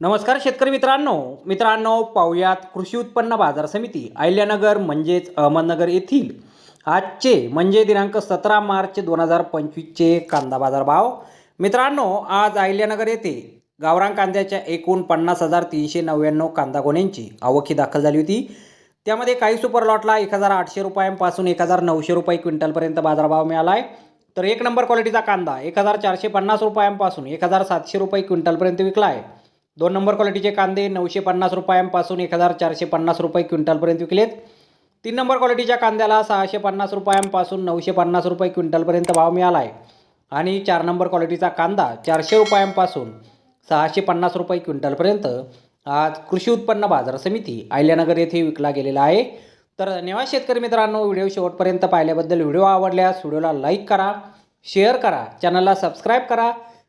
नमस्कार शेतकरी मित्रांनो. मित्रांनो पाहुयात कृषी उत्पन्न बाजार समिती अहिल्यानगर म्हणजेच अहमदनगर येथील आजचे म्हणजे दिनांक सतरा मार्च दोन हजार पंचवीसचे कांदा बाजार भाव मित्रांनो आज अहिल्यानगर येथे गावरान कांद्याच्या एकूण पन्नास हजार तीनशे नव्याण्णव कांदा गोण्यांची आवकी दाखल झाली होती. त्यामध्ये काही सुपर लॉटला एक हजार आठशे रुपयांपासून एक हजार नऊशे रुपये क्विंटलपर्यंत बाजारभाव मिळाला आहे तर एक नंबर क्वालिटीचा कांदा एक हजार चारशे पन्नास रुपयांपासून एक हजार सातशे रुपये क्विंटलपर्यंत विकला आहे दोन नंबर क्वालिटीचे कांदे नऊशे पन्नास रुपयांपासून एक हजार चारशे पन्नास रुपये क्विंटलपर्यंत विकलेत. तीन नंबर क्वालिटीच्या कांद्याला सहाशे पन्नास रुपयांपासून नऊशे पन्नास रुपये क्विंटलपर्यंत भाव मिळाला आहे आणि चार नंबर क्वालिटीचा कांदा चारशे रुपयांपासून सहाशे पन्नास रुपये क्विंटलपर्यंत आज कृषी उत्पन्न बाजार समिती अहिल्यानगर येथे विकला गेलेला आहे. तर धन्यवाद शेतकरी मित्रांनो व्हिडिओ शेवटपर्यंत पाहिल्याबद्दल व्हिडिओ आवडल्यास व्हिडिओला लाईक करा शेअर करा चॅनलला सबस्क्राईब करा.